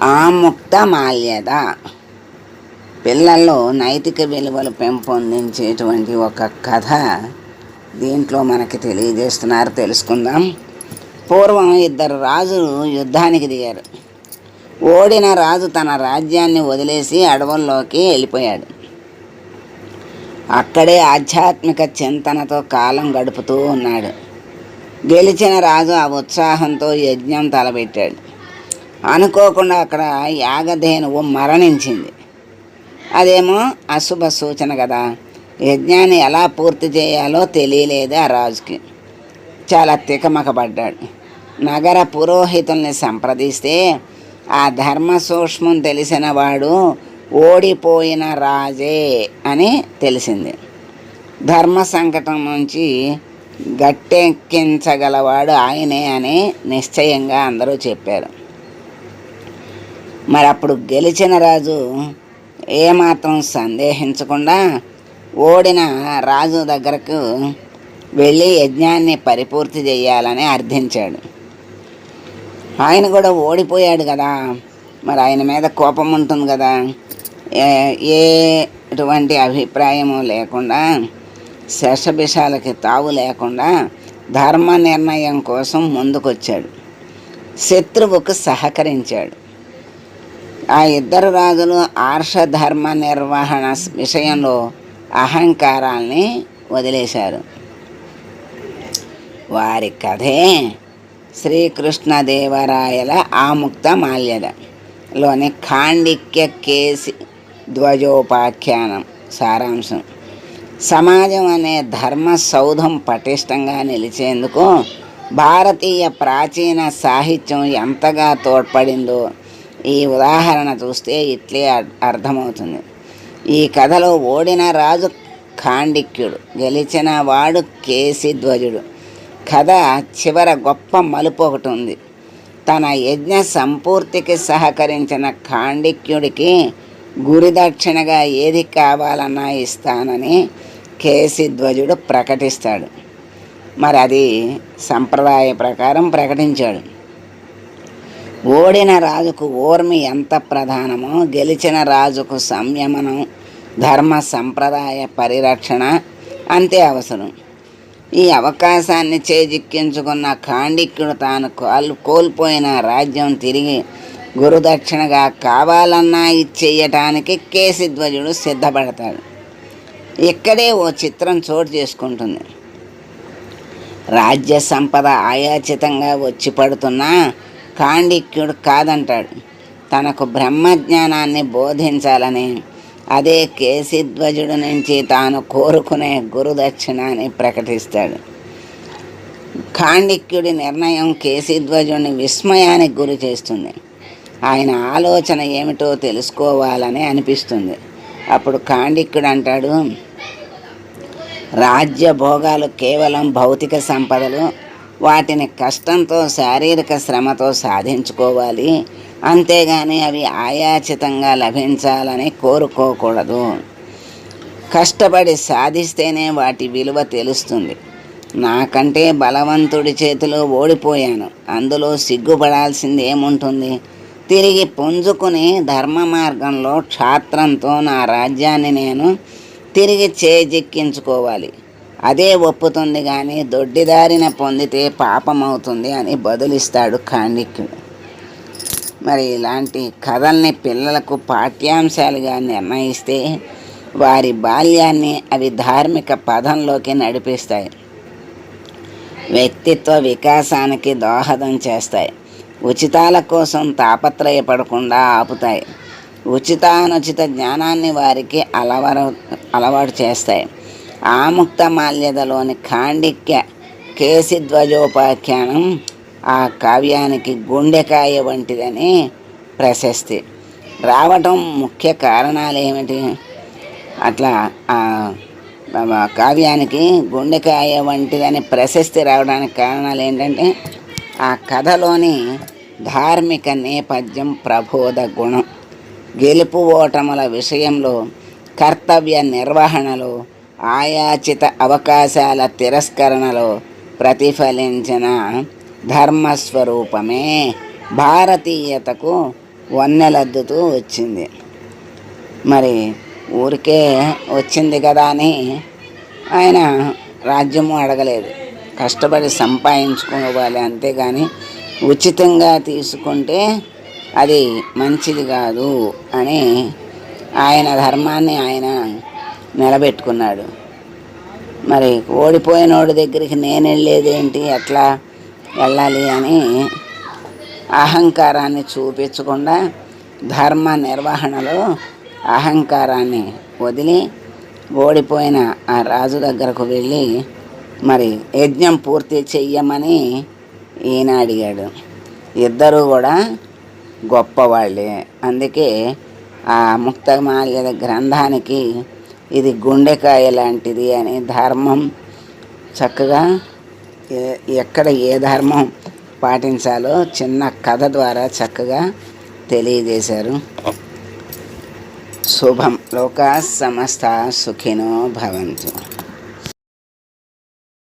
ఆముక్తమాల్యద. పిల్లల్లో నైతిక విలువలు పెంపొందించేటువంటి ఒక కథ దీంట్లో మనకి తెలియజేస్తున్నారు. తెలుసుకుందాం. పూర్వం ఇద్దరు రాజులు యుద్ధానికి దిగారు. ఓడిన రాజు తన రాజ్యాన్ని వదిలేసి అడవుల్లోకి వెళ్ళిపోయాడు. అక్కడే ఆధ్యాత్మిక చింతనతో కాలం గడుపుతూ ఉన్నాడు. గెలిచిన రాజు ఆ ఉత్సాహంతో యజ్ఞం తలపెట్టాడు. అనుకోకుండా అక్కడ యాగధేనువు మరణించింది. అదేమో అశుభ సూచన కదా. యజ్ఞాన్ని ఎలా పూర్తి చేయాలో తెలియలేదు ఆ రాజుకి. చాలా తికమకపడ్డాడు. నగర పురోహితుల్ని సంప్రదిస్తే ఆ ధర్మ సూక్ష్మం తెలిసిన వాడు ఓడిపోయిన రాజే అని తెలిసింది. ధర్మ సంకటం నుంచి గట్టెక్కించగలవాడు ఆయనే అని నిశ్చయంగా అందరూ చెప్పారు. మరి అప్పుడు గెలిచిన రాజు ఏమాత్రం సందేహించకుండా ఓడిన రాజు దగ్గరకు వెళ్ళి యజ్ఞాన్ని పరిపూర్తి చేయాలని అర్థించాడు. ఆయన కూడా ఓడిపోయాడు కదా. మరి ఆయన మీద కోపం ఉంటుంది కదా. ఏ- ఎటువంటి అభిప్రాయము లేకుండా శషభిషాలకి తావు లేకుండా ధర్మ నిర్ణయం కోసం ముందుకొచ్చాడు. శత్రువుకు సహకరించాడు. ఆ ఇద్దరు రాజులు ఆర్షధర్మ నిర్వహణ విషయంలో అహంకారాల్ని వదిలేశారు. వారి కథే శ్రీకృష్ణదేవరాయల ఆముక్త మాల్యదలోని ఖాండిక్య కేసి ధ్వజోపాఖ్యానం సారాంశం. సమాజం అనే ధర్మ సౌధం పటిష్టంగా నిలిచేందుకు భారతీయ ప్రాచీన సాహిత్యం ఎంతగా తోడ్పడిందో ఈ ఉదాహరణ చూస్తే ఇట్లే అర్- అర్థమవుతుంది. ఈ కథలో ఓడిన రాజు ఖాండిక్యుడు గెలిచిన వాడు కేసిధ్వజుడు కథ చివర గొప్ప మలుపు ఒకటి ఉంది. తన యజ్ఞ సంపూర్తికి సహకరించిన ఖాండిక్యుడికి గురిదక్షిణగా ఏది కావాలన్నా ఇస్తానని కేసిధ్వజుడు ప్రకటిస్తాడు. మరి అది సంప్రదాయ ప్రకారం ప్రకటించాడు. ఓడిన రాజుకు ఓర్మి ఎంత ప్రధానమో గెలిచిన రాజుకు సంయమనం ధర్మ సంప్రదాయ పరిరక్షణ అంతే అవసరం. ఈ అవకాశాన్ని చేజిక్కించుకున్న ఖాండిక్యుడు తాను కోల్ కోల్పోయిన రాజ్యం తిరిగి గురుదక్షిణగా కావాలన్నా ఇచ్చేయటానికి కేసిధ్వజుడు సిద్ధపడతాడు. ఇక్కడే ఓ చిత్రం చోటు చేసుకుంటుంది. రాజ్య సంపద ఆయాచితంగా వచ్చి పడుతున్నా కాండిక్యుడు కాదంటాడు. తనకు బ్రహ్మజ్ఞానాన్ని బోధించాలని అదే కేసిధ్వజుడు నుంచి తాను కోరుకునే గురుదక్షిణ అని ప్రకటిస్తాడు. కాండిక్యుడి నిర్ణయం కేసిధ్వజుడిని విస్మయానికి గురి చేస్తుంది. ఆయన ఆలోచన ఏమిటో తెలుసుకోవాలని అనిపిస్తుంది. అప్పుడు కాండిక్యుడు అంటాడు రాజ్య భోగాలు కేవలం భౌతిక సంపదలు వాటిని కష్టంతో శారీరక శ్రమతో సాధించుకోవాలి. అంతేగాని అవి ఆయాచితంగా లభించాలని కోరుకోకూడదు. కష్టపడి సాధిస్తేనే వాటి విలువ తెలుస్తుంది. నాకంటే బలవంతుడి చేతిలో ఓడిపోయాను. అందులో సిగ్గుపడాల్సింది ఏముంటుంది? తిరిగి పుంజుకుని ధర్మ మార్గంలో క్షాత్రంతో నా రాజ్యాన్ని నేను తిరిగి చేజిక్కించుకోవాలి. అదే ఒప్పుతుంది కానీ దొడ్డిదారిన పొందితే పాపమవుతుంది అని బదులిస్తాడు ఖాండిక్యుడు మరి ఇలాంటి కథల్ని పిల్లలకు పాఠ్యాంశాలుగా నిర్ణయిస్తే వారి బాల్యాన్ని అవి ధార్మిక పదంలోకి నడిపిస్తాయి. వ్యక్తిత్వ వికాసానికి దోహదం చేస్తాయి. ఉచితాల కోసం తాపత్రయపడకుండా ఆపుతాయి. ఉచితానుచిత జ్ఞానాన్ని వారికి అలవర అలవాటు చేస్తాయి. ఆముక్త మాల్యదలోని ఖాండిక్య కేసిధ్వజోపాఖ్యానం ఆ కావ్యానికి గుండెకాయ వంటిదని ప్రశస్తి. రావటం ముఖ్య కారణాలు ఏమిటి అట్లా ఆ ఆ కావ్యానికి గుండెకాయ వంటిదని ప్రశస్తి రావడానికి కారణాలు ఏంటంటే ఆ కథలోని ధార్మిక నేపథ్యం ప్రబోధ గుణం. గెలుపు ఓటముల విషయంలో కర్తవ్య నిర్వహణలో ఆయాచిత అవకాశాల తిరస్కరణలో ప్రతిఫలించిన ధర్మస్వరూపమే భారతీయతకు వన్నెలద్దుతూ వచ్చింది. మరి ఊరికే వచ్చింది కదా అని ఆయన రాజ్యము అడగలేదు. కష్టపడి సంపాదించుకోవాలి అంతేగాని ఉచితంగా తీసుకుంటే అది మంచిది కాదు అని ఆయన ధర్మాన్ని ఆయన నిలబెట్టుకున్నాడు. మరి ఓడిపోయినోడి దగ్గరికి నేను వెళ్ళేదేంటి ఎట్లా వెళ్ళాలి అని అహంకారాన్ని చూపించకుండా ధర్మ నిర్వహణలో అహంకారాన్ని వదిలి ఓడిపోయిన ఆ రాజు దగ్గరకు వెళ్ళి మరి యజ్ఞం పూర్తి చెయ్యమని ఈయన అడిగాడు. ఇద్దరూ కూడా గొప్పవాళ్ళే. అందుకే ఆ ముక్తమాల్య గ్రంథానికి ఇది గుండెకాయ లాంటిది అని ధర్మం చక్కగా ఎక్కడ ఏ ధర్మం పాటించాలో చిన్న కథ ద్వారా చక్కగా తెలియజేశారు. శుభం లోకా సమస్త సుఖినో భవంతు.